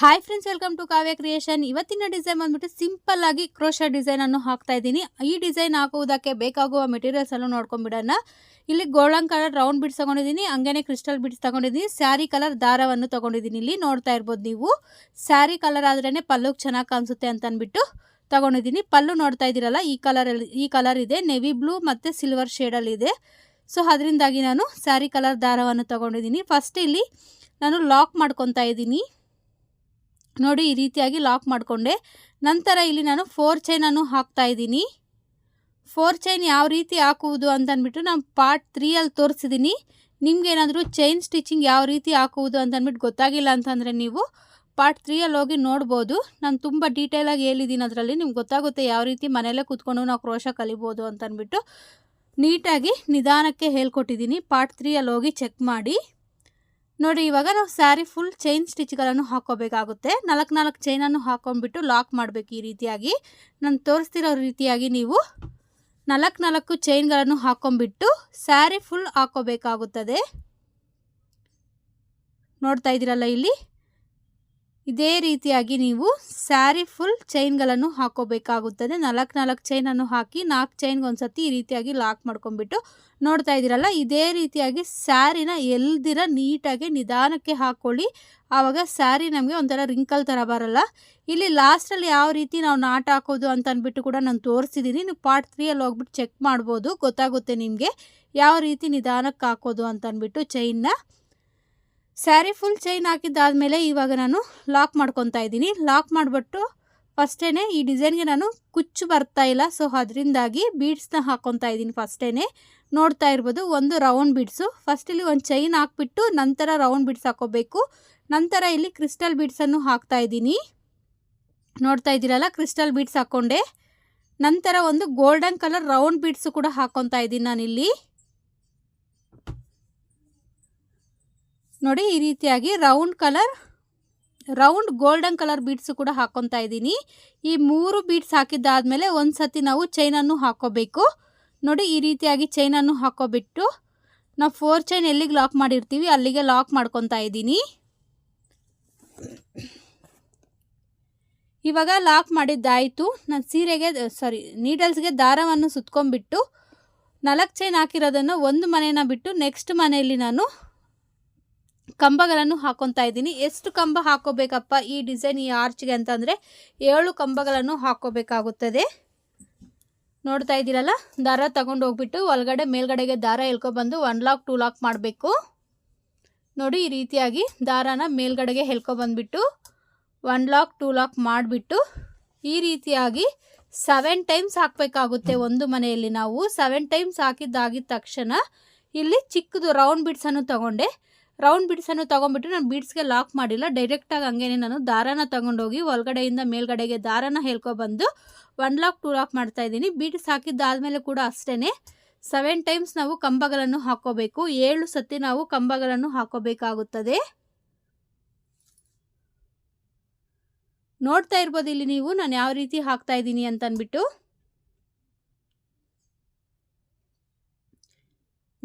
Hi friends welcome to Kavya creation ಇವತ್ತಿನ design ಬಂದ್ಬಿಟ್ಟು simple ಆಗಿ ಕ್ರೋಶ ಡಿಸೈನ್ ಅನ್ನು ಹಾಕ್ತಾ ಇದ್ದೀನಿ. ಈ ಡಿಸೈನ್ ಹಾಕುವುದಕ್ಕೆ ಬೇಕಾಗುವ ಮೆಟೀರಿಯಲ್ಸ್ ಅನ್ನು ನೋಡ್ಕೊಂಡ್ಬಿಡೋಣ ಇಲ್ಲಿ ಗೋಲ್ಡನ್ ಕಲರ್ ರೌಂಡ್ ಬಿಡ್ಸ್ ತಗೊಂಡಿದ್ದೀನಿ, ಹಂಗೇನೆ ಕ್ರಿಸ್ಟಲ್ ಬಿಡ್ಸ್ ತಗೊಂಡಿದ್ದೀನಿ ಸ್ಯಾರಿ ಕಲರ್ ದಾರವನ್ನು ತಗೊಂಡಿದ್ದೀನಿ. ಇಲ್ಲಿ ನೋಡ್ತಾ ಇರ್ಬೋದು ನೀವು ಸ್ಯಾರಿ ಕಲರ್ ಆದ್ರೇನೆ ಪಲ್ಲುಗೆ ಚೆನ್ನಾಗಿ ಕಾಣಿಸುತ್ತೆ ಅಂತ ಅಂದ್ಬಿಟ್ಟು ತಗೊಂಡಿದ್ದೀನಿ. ಪಲ್ಲು ನೋಡ್ತಾ ಇದ್ದೀರಲ್ಲ, ಈ ಕಲರ್ ಈ ಕಲರ್ ಇದೆ ನೆವಿ ಬ್ಲೂ ಮತ್ತು ಸಿಲ್ವರ್ ಶೇಡಲ್ಲಿ ಇದೆ. ಸೊ ಅದರಿಂದಾಗಿ ನಾನು ಸ್ಯಾರಿ ಕಲರ್ ದಾರವನ್ನು ತಗೊಂಡಿದ್ದೀನಿ. ಫಸ್ಟ್ ಇಲ್ಲಿ ನಾನು ಲಾಕ್ ಮಾಡ್ಕೊತಾ ಇದ್ದೀನಿ. ನೋಡಿ ಈ ರೀತಿಯಾಗಿ ಲಾಕ್ ಮಾಡಿಕೊಂಡೆ. ನಂತರ ಇಲ್ಲಿ ನಾನು ಫೋರ್ ಚೈನನ್ನು ಹಾಕ್ತಾ ಇದ್ದೀನಿ. ಫೋರ್ ಚೈನ್ ಯಾವ ರೀತಿ ಹಾಕುವುದು ಅಂತ ಅಂದ್ಬಿಟ್ಟು ನಾನು ಪಾರ್ಟ್ ತ್ರೀಯಲ್ಲಿ ತೋರಿಸಿದ್ದೀನಿ. ನಿಮಗೇನಾದರೂ ಚೈನ್ ಸ್ಟಿಚಿಂಗ್ ಯಾವ ರೀತಿ ಹಾಕುವುದು ಅಂತಂದ್ಬಿಟ್ಟು ಗೊತ್ತಾಗಿಲ್ಲ ಅಂತಂದರೆ ನೀವು ಪಾರ್ಟ್ ತ್ರೀಯಲ್ಲಿ ಹೋಗಿ ನೋಡ್ಬೋದು. ನಾನು ತುಂಬ ಡೀಟೇಲಾಗಿ ಹೇಳಿದ್ದೀನಿ ಅದರಲ್ಲಿ. ನಿಮ್ಗೆ ಗೊತ್ತಾಗುತ್ತೆ ಯಾವ ರೀತಿ ಮನೆಯಲ್ಲೇ ಕೂತ್ಕೊಂಡು ನಾವು ಕ್ರೋಶ ಕಲಿಬೋದು ಅಂತ ಅಂದ್ಬಿಟ್ಟು ನೀಟಾಗಿ ನಿಧಾನಕ್ಕೆ ಹೇಳ್ಕೊಟ್ಟಿದ್ದೀನಿ. ಪಾರ್ಟ್ ತ್ರೀಯಲ್ಲಿ ಹೋಗಿ ಚೆಕ್ ಮಾಡಿ. ನೋಡಿ, ಇವಾಗ ನಾವು ಸ್ಯಾರಿ ಫುಲ್ ಚೈನ್ ಸ್ಟಿಚ್ಗಳನ್ನು ಹಾಕೋಬೇಕಾಗುತ್ತೆ ನಾಲ್ಕು ನಾಲ್ಕು ಚೈನನ್ನು ಹಾಕೊಂಡ್ಬಿಟ್ಟು ಲಾಕ್ ಮಾಡಬೇಕು ಈ ರೀತಿಯಾಗಿ. ನಾನು ತೋರಿಸ್ತಿರೋ ರೀತಿಯಾಗಿ ನೀವು ನಾಲ್ಕು ನಾಲ್ಕು ಚೈನ್ಗಳನ್ನು ಹಾಕೊಂಡ್ಬಿಟ್ಟು ಸ್ಯಾರಿ ಫುಲ್ ಹಾಕೋಬೇಕಾಗುತ್ತದೆ ನೋಡ್ತಾ ಇದ್ದೀರಲ್ಲ ಇಲ್ಲಿ? ಇದೇ ರೀತಿಯಾಗಿ ನೀವು ಸ್ಯಾರಿ ಫುಲ್ ಚೈನ್ಗಳನ್ನು ಹಾಕೋಬೇಕಾಗುತ್ತದೆ. ನಾಲ್ಕು ನಾಲ್ಕು ಚೈನನ್ನು ಹಾಕಿ ನಾಲ್ಕು ಚೈನ್ಗೆ ಒಂದು ಸತಿ ಈ ರೀತಿಯಾಗಿ ಲಾಕ್ ಮಾಡ್ಕೊಂಡ್ಬಿಟ್ಟು ನೋಡ್ತಾ ಇದ್ದೀರಲ್ಲ, ಇದೇ ರೀತಿಯಾಗಿ ಸ್ಯಾರಿನ ಎಲ್ದಿರ ನೀಟಾಗಿ ನಿಧಾನಕ್ಕೆ ಹಾಕ್ಕೊಳ್ಳಿ ಆವಾಗ ಸ್ಯಾರಿ ನಮಗೆ ಒಂಥರ ರಿಂಕಲ್ ಥರ ಬರಲ್ಲ. ಇಲ್ಲಿ ಲಾಸ್ಟಲ್ಲಿ ಯಾವ ರೀತಿ ನಾವು ನಾಟ್ ಹಾಕೋದು ಅಂತ ಅಂದ್ಬಿಟ್ಟು ಕೂಡ ನಾನು ತೋರಿಸಿದ್ದೀನಿ ನೀವು ಪಾರ್ಟ್ ತ್ರೀಯಲ್ಲಿ ಹೋಗ್ಬಿಟ್ಟು ಚೆಕ್ ಮಾಡ್ಬೋದು, ಗೊತ್ತಾಗುತ್ತೆ ನಿಮಗೆ ಯಾವ ರೀತಿ ನಿಧಾನಕ್ಕೆ ಹಾಕೋದು ಅಂತ ಅಂದ್ಬಿಟ್ಟು ಚೈನ್ನ. ಸ್ಯಾರಿ ಫುಲ್ ಚೈನ್ ಹಾಕಿದ್ದಾದಮೇಲೆ ಇವಾಗ ನಾನು ಲಾಕ್ ಮಾಡ್ಕೊತಾ ಇದ್ದೀನಿ. ಲಾಕ್ ಮಾಡಿಬಿಟ್ಟು ಫಸ್ಟೇ ಈ ಡಿಸೈನ್ಗೆ ನಾನು ಕುಚ್ಚು ಬರ್ತಾ ಇಲ್ಲ. ಸೊ ಅದರಿಂದಾಗಿ ಬೀಡ್ಸ್ನ ಹಾಕ್ಕೊತಾ ಇದ್ದೀನಿ ಫಸ್ಟೇ ನೋಡ್ತಾ ಇರ್ಬೋದು, ಒಂದು ರೌಂಡ್ ಬೀಡ್ಸು ಫಸ್ಟ್ ಇಲ್ಲಿ ಒಂದು ಚೈನ್ ಹಾಕ್ಬಿಟ್ಟು ನಂತರ ರೌಂಡ್ ಬೀಡ್ಸ್ ಹಾಕೋಬೇಕು. ನಂತರ ಇಲ್ಲಿ ಕ್ರಿಸ್ಟಲ್ ಬೀಡ್ಸನ್ನು ಹಾಕ್ತಾ ಇದ್ದೀನಿ. ನೋಡ್ತಾ ಇದ್ದೀರಲ್ಲ ಕ್ರಿಸ್ಟಲ್ ಬೀಡ್ಸ್ ಹಾಕ್ಕೊಂಡೆ ನಂತರ ಒಂದು ಗೋಲ್ಡನ್ ಕಲರ್ ರೌಂಡ್ ಬೀಡ್ಸು ಕೂಡ ಹಾಕ್ಕೊತಾ ಇದ್ದೀನಿ ನಾನಿಲ್ಲಿ. ನೋಡಿ ಈ ರೀತಿಯಾಗಿ round colour round golden colour beads ಕೂಡ ಹಾಕ್ಕೊತಾ ಇದ್ದೀನಿ. ಈ ಮೂರು ಬೀಡ್ಸ್ ಹಾಕಿದ್ದಾದಮೇಲೆ ಒಂದು ಸತಿ ನಾವು ಚೈನನ್ನು ಹಾಕೋಬೇಕು. ನೋಡಿ ಈ ರೀತಿಯಾಗಿ ಚೈನನ್ನು ಹಾಕೋಬಿಟ್ಟು ನಾವು ಫೋರ್ ಚೈನ್ ಎಲ್ಲಿಗೆ ಲಾಕ್ ಮಾಡಿರ್ತೀವಿ ಅಲ್ಲಿಗೆ ಲಾಕ್ ಮಾಡ್ಕೊತಾ ಇದ್ದೀನಿ. ಇವಾಗ ಲಾಕ್ ಮಾಡಿದ್ದಾಯಿತು. ನಾನು ಸೀರೆಗೆ ಸಾರಿ ನೀಡಲ್ಸ್ಗೆ ದಾರವನ್ನು ಸುತ್ಕೊಂಡ್ಬಿಟ್ಟು ನಾಲ್ಕು ಚೈನ್ ಹಾಕಿರೋದನ್ನು ಒಂದು ಮನೇನ ಬಿಟ್ಟು ನೆಕ್ಸ್ಟ್ ಮನೆಯಲ್ಲಿ ನಾನು ಕಂಬಗಳನ್ನು ಹಾಕೊತಾ ಇದ್ದೀನಿ. ಎಷ್ಟು ಕಂಬ ಹಾಕೋಬೇಕಪ್ಪ ಈ ಡಿಸೈನ್, ಈ ಆರ್ಚ್ಗೆ ಅಂತಂದರೆ ಏಳು ಕಂಬಗಳನ್ನು ಹಾಕೋಬೇಕಾಗುತ್ತದೆ. ನೋಡ್ತಾ ಇದ್ದೀರಲ್ಲ? ದಾರ ತಗೊಂಡು ಹೋಗ್ಬಿಟ್ಟು ಒಳಗಡೆ, ಮೇಲ್ಗಡೆಗೆ ದಾರ ಎಳ್ಕೊಬಂದು ಒನ್ ಲಾಕ್ ಟೂ ಲಾಕ್ ಮಾಡಬೇಕು. ನೋಡಿ ಈ ರೀತಿಯಾಗಿ ದಾರಾನ ಮೇಲ್ಗಡೆಗೆ ಎಳ್ಕೊಬಂದ್ಬಿಟ್ಟು ಒನ್ ಲಾಕ್ ಟೂ ಲಾಕ್ ಮಾಡಿಬಿಟ್ಟು ಈ ರೀತಿಯಾಗಿ ಸೆವೆನ್ ಟೈಮ್ಸ್ ಹಾಕಬೇಕಾಗುತ್ತೆ ಒಂದು ಮನೆಯಲ್ಲಿ ನಾವು. ಸೆವೆನ್ ಟೈಮ್ಸ್ ಹಾಕಿದ್ದಾಗಿದ ತಕ್ಷಣ ಇಲ್ಲಿ ಚಿಕ್ಕದು ರೌಂಡ್ ಬಿಡ್ಸನ್ನು ತಗೊಂಡೆ. ರೌಂಡ್ ಬೀಡ್ಸನ್ನು ತೊಗೊಂಡ್ಬಿಟ್ಟು ನಾನು ಬೀಡ್ಸ್ಗೆ ಲಾಕ್ ಮಾಡಿಲ್ಲ. ಡೈರೆಕ್ಟಾಗಿ ಹಂಗೇನೆ ನಾನು ದಾರಾನ ತೊಗೊಂಡೋಗಿ ಒಳಗಡೆಯಿಂದ ಮೇಲ್ಗಡೆಗೆ ದಾರಾನ ಹೇಳ್ಕೊಬಂದು ಒನ್ ಲಾಕ್ ಟೂ ಲಾಕ್ ಮಾಡ್ತಾ ಇದ್ದೀನಿ. ಬೀಡ್ಸ್ ಹಾಕಿದ್ದಾದಮೇಲೆ ಕೂಡ ಅಷ್ಟೇ ಸೆವೆನ್ ಟೈಮ್ಸ್ ನಾವು ಕಂಬಗಳನ್ನು ಹಾಕೋಬೇಕು ಏಳು ಸತಿ ನಾವು ಕಂಬಗಳನ್ನು ಹಾಕೋಬೇಕಾಗುತ್ತದೆ ನೋಡ್ತಾ ಇರ್ಬೋದು ಇಲ್ಲಿ ನೀವು, ನಾನು ಯಾವ ರೀತಿ ಹಾಕ್ತಾ ಇದ್ದೀನಿ ಅಂತ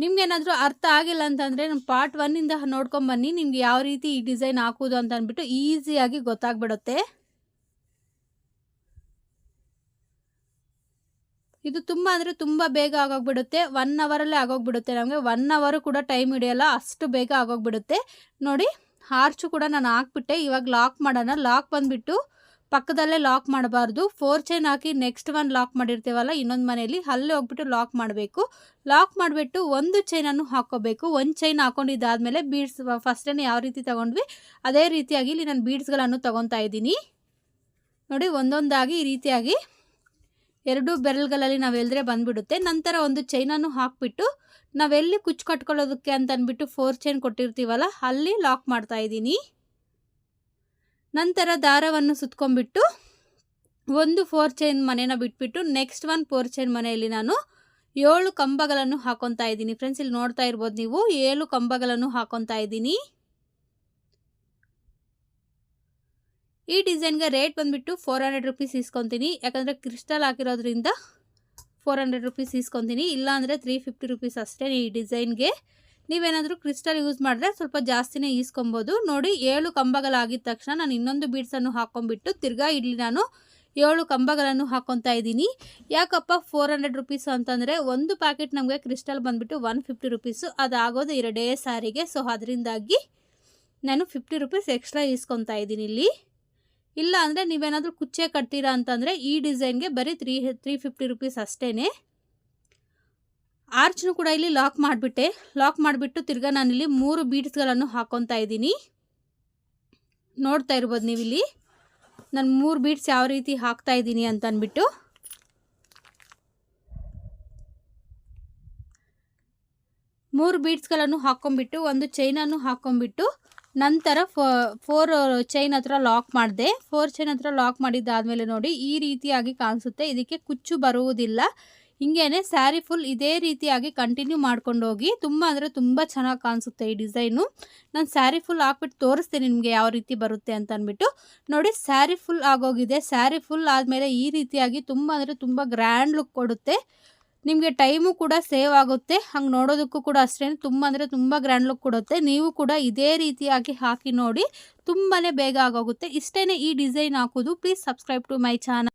ನಿಮ್ಗೇನಾದರೂ ಅರ್ಥ ಆಗಿಲ್ಲ ಅಂತಂದರೆ ನಮ್ಮ ಪಾರ್ಟ್ ಒನ್ನಿಂದ ನೋಡ್ಕೊಂಬನ್ನಿ ನಿಮ್ಗೆ ಯಾವ ರೀತಿ ಈ ಡಿಸೈನ್ ಹಾಕೋದು ಅಂತ ಅಂದ್ಬಿಟ್ಟು ಈಸಿಯಾಗಿ ಗೊತ್ತಾಗ್ಬಿಡುತ್ತೆ. ಇದು ತುಂಬ ಅಂದರೆ ತುಂಬ ಬೇಗ ಆಗೋಗ್ಬಿಡುತ್ತೆ. ಒನ್ ಅವರಲ್ಲೇ ಆಗೋಗ್ಬಿಡುತ್ತೆ ನಮಗೆ. ಒನ್ ಅವರು ಕೂಡ ಟೈಮ್ ಹಿಡಿಯೋಲ್ಲ, ಅಷ್ಟು ಬೇಗ ಆಗೋಗ್ಬಿಡುತ್ತೆ. ನೋಡಿ ಹಾರ್ಚು ಕೂಡ ನಾನು ಹಾಕ್ಬಿಟ್ಟೆ. ಇವಾಗ ಲಾಕ್ ಮಾಡೋಣ. ಲಾಕ್ ಬಂದುಬಿಟ್ಟು ಪಕ್ಕದಲ್ಲೇ ಲಾಕ್ ಮಾಡಬಾರ್ದು. ಫೋರ್ ಚೈನ್ ಹಾಕಿ ನೆಕ್ಸ್ಟ್ ಒನ್ ಲಾಕ್ ಮಾಡಿರ್ತೀವಲ್ಲ, ಇನ್ನೊಂದು ಮನೆಯಲ್ಲಿ ಅಲ್ಲೇ ಹೋಗ್ಬಿಟ್ಟು ಲಾಕ್ ಮಾಡಬೇಕು. ಲಾಕ್ ಮಾಡಿಬಿಟ್ಟು ಒಂದು ಚೈನನ್ನು ಹಾಕೋಬೇಕು. ಒಂದು ಚೈನ್ ಹಾಕೊಂಡಿದ್ದಾದಮೇಲೆ ಬೀಡ್ಸ್ ಫಸ್ಟೇ ಯಾವ ರೀತಿ ತೊಗೊಂಡ್ವಿ, ಅದೇ ರೀತಿಯಾಗಿ ಇಲ್ಲಿ ನಾನು ಬೀಡ್ಸ್ಗಳನ್ನು ತೊಗೊತಾ ಇದ್ದೀನಿ. ನೋಡಿ, ಒಂದೊಂದಾಗಿ ಈ ರೀತಿಯಾಗಿ ಎರಡು ಬೆರಳುಗಳಲ್ಲಿ ನಾವು ಎಲ್ದ್ರೆ ಬಂದುಬಿಡುತ್ತೆ. ನಂತರ ಒಂದು ಚೈನನ್ನು ಹಾಕ್ಬಿಟ್ಟು ನಾವೆಲ್ಲಿ ಕುಚ್ಚು ಕಟ್ಕೊಳ್ಳೋದಕ್ಕೆ ಅಂತ ಅಂದ್ಬಿಟ್ಟು ಫೋರ್ ಚೈನ್ ಕೊಟ್ಟಿರ್ತೀವಲ್ಲ, ಅಲ್ಲಿ ಲಾಕ್ ಮಾಡ್ತಾ ಇದ್ದೀನಿ. ನಂತರ ದಾರವನ್ನು ಸುತ್ಕೊಂಡ್ಬಿಟ್ಟು ಒಂದು ಫೋರ್ ಚೈನ್ ಮನೇನ ಬಿಟ್ಬಿಟ್ಟು ನೆಕ್ಸ್ಟ್ ಒನ್ ಫೋರ್ ಚೈನ್ ಮನೆಯಲ್ಲಿ ನಾನು ಏಳು ಕಂಬಗಳನ್ನು ಹಾಕೊತಾ ಇದ್ದೀನಿ. ಫ್ರೆಂಡ್ಸ್ ಇಲ್ಲಿ ನೋಡ್ತಾ ಇರ್ಬೋದು ನೀವು, ಏಳು ಕಂಬಗಳನ್ನು ಹಾಕೊತಾ ಇದ್ದೀನಿ. ಈ ಡಿಸೈನ್ಗೆ ರೇಟ್ ಬಂದುಬಿಟ್ಟು ಫೋರ್ ಹಂಡ್ರೆಡ್ ರುಪೀಸ್ ಇಸ್ಕೊತೀನಿ ಯಾಕಂದರೆ ಕ್ರಿಸ್ಟಲ್ ಹಾಕಿರೋದ್ರಿಂದ ಫೋರ್ ಹಂಡ್ರೆಡ್ ರುಪೀಸ್ ಇಸ್ಕೊತೀನಿ ಇಲ್ಲಾಂದರೆ ತ್ರೀ ಫಿಫ್ಟಿ ರುಪೀಸ್ ಅಷ್ಟೇ ಈ ಡಿಸೈನ್ಗೆ. ನೀವೇನಾದರೂ ಕ್ರಿಸ್ಟಲ್ ಯೂಸ್ ಮಾಡಿದ್ರೆ ಸ್ವಲ್ಪ ಜಾಸ್ತಿನೇ ಈಸ್ಕೊಬೋದು. ನೋಡಿ, ಏಳು ಕಂಬಗಳಾಗಿದ ತಕ್ಷಣ ನಾನು ಇನ್ನೊಂದು ಬೀಡ್ಸನ್ನು ಹಾಕ್ಕೊಂಬಿಟ್ಟು ತಿರ್ಗಾ ಇಲ್ಲಿ ನಾನು ಏಳು ಕಂಬಗಳನ್ನು ಹಾಕೊತಾ ಇದ್ದೀನಿ. ಯಾಕಪ್ಪ ಫೋರ್ ಹಂಡ್ರೆಡ್ ರುಪೀಸು ಅಂತಂದರೆ ಒಂದು ಪ್ಯಾಕೆಟ್ ನಮಗೆ ಕ್ರಿಸ್ಟಲ್ ಬಂದುಬಿಟ್ಟು ಒನ್ ಫಿಫ್ಟಿ ರುಪೀಸು ಅದಾಗೋದು ಎರಡೇ ಸಾರಿಗೆ. ಸೊ ಅದರಿಂದಾಗಿ ನಾನು ಫಿಫ್ಟಿ ರುಪೀಸ್ ಎಕ್ಸ್ಟ್ರಾ ಈಸ್ಕೊತಾ ಇದ್ದೀನಿ ಇಲ್ಲಿ. ಇಲ್ಲ ಅಂದರೆ ನೀವೇನಾದರೂ ಕುಚ್ಚೆ ಕಟ್ತೀರಾ ಅಂತಂದರೆ ಈ ಡಿಸೈನ್ಗೆ ಬರೀ ತ್ರೀ ತ್ರೀ ಫಿಫ್ಟಿ ರುಪೀಸ್ ಅಷ್ಟೇ ಆರ್ಚ್ನು ಕೂಡ ಇಲ್ಲಿ ಲಾಕ್ ಮಾಡಿಬಿಟ್ಟೆ. ಲಾಕ್ ಮಾಡಿಬಿಟ್ಟು ತಿರ್ಗಾ ನಾನಿಲ್ಲಿ ಮೂರು ಬೀಡ್ಸ್ಗಳನ್ನು ಹಾಕೊತಾ ಇದ್ದೀನಿ. ನೋಡ್ತಾ ಇರ್ಬೋದು ನೀವಿಲ್ಲಿ. ನಾನು ಮೂರು ಬೀಡ್ಸ್ ಯಾವ ರೀತಿ ಹಾಕ್ತಾ ಇದ್ದೀನಿ ಅಂತ ಅಂದ್ಬಿಟ್ಟು. ಮೂರು ಬೀಡ್ಸ್ಗಳನ್ನು ಹಾಕ್ಕೊಂಬಿಟ್ಟು ಒಂದು ಚೈನನ್ನು ಹಾಕ್ಕೊಂಬಿಟ್ಟು ನಂತರ ಫೋರ್ ಚೈನ್ ಹತ್ರ ಲಾಕ್ ಮಾಡಿದೆ. ಫೋರ್ ಚೈನ್ ಹತ್ರ ಲಾಕ್ ಮಾಡಿದ್ದಾದಮೇಲೆ ನೋಡಿ ಈ ರೀತಿಯಾಗಿ ಕಾಣಿಸುತ್ತೆ. ಇದಕ್ಕೆ ಕುಚ್ಚು ಬರುವುದಿಲ್ಲ. ಹಿಂಗೇನೆ ಸ್ಯಾರಿ ಫುಲ್ ಇದೇ ರೀತಿಯಾಗಿ ಕಂಟಿನ್ಯೂ ಮಾಡ್ಕೊಂಡು ಹೋಗಿ ತುಂಬ ಅಂದರೆ ತುಂಬ ಚೆನ್ನಾಗಿ ಕಾಣಿಸುತ್ತೆ ಈ ಡಿಸೈನು. ನಾನು ಸ್ಯಾರಿ ಫುಲ್ ಹಾಕ್ಬಿಟ್ಟು ತೋರಿಸ್ತೀನಿ ನಿಮಗೆ ಯಾವ ರೀತಿ ಬರುತ್ತೆ ಅಂತ ಅಂದ್ಬಿಟ್ಟು. ನೋಡಿ ಸ್ಯಾರಿ ಫುಲ್ ಆಗೋಗಿದೆ. ಸ್ಯಾರಿ ಫುಲ್ ಆದಮೇಲೆ ಈ ರೀತಿಯಾಗಿ ತುಂಬ ಅಂದರೆ ತುಂಬ ಗ್ರ್ಯಾಂಡ್ ಲುಕ್ ಕೊಡುತ್ತೆ. ನಿಮಗೆ ಟೈಮು ಕೂಡ ಸೇವ್ ಆಗುತ್ತೆ. ಹಂಗೆ ನೋಡೋದಕ್ಕೂ ಕೂಡ ಅಷ್ಟೇ ತುಂಬ ಅಂದರೆ ತುಂಬ ಗ್ರ್ಯಾಂಡ್ ಲುಕ್ ಕೊಡುತ್ತೆ. ನೀವು ಕೂಡ ಇದೇ ರೀತಿಯಾಗಿ ಹಾಕಿ ನೋಡಿ ತುಂಬಾ ಬೇಗ ಆಗೋಗುತ್ತೆ. ಇಷ್ಟೇ ಈ ಡಿಸೈನ್ ಹಾಕೋದು. Please subscribe to my channel.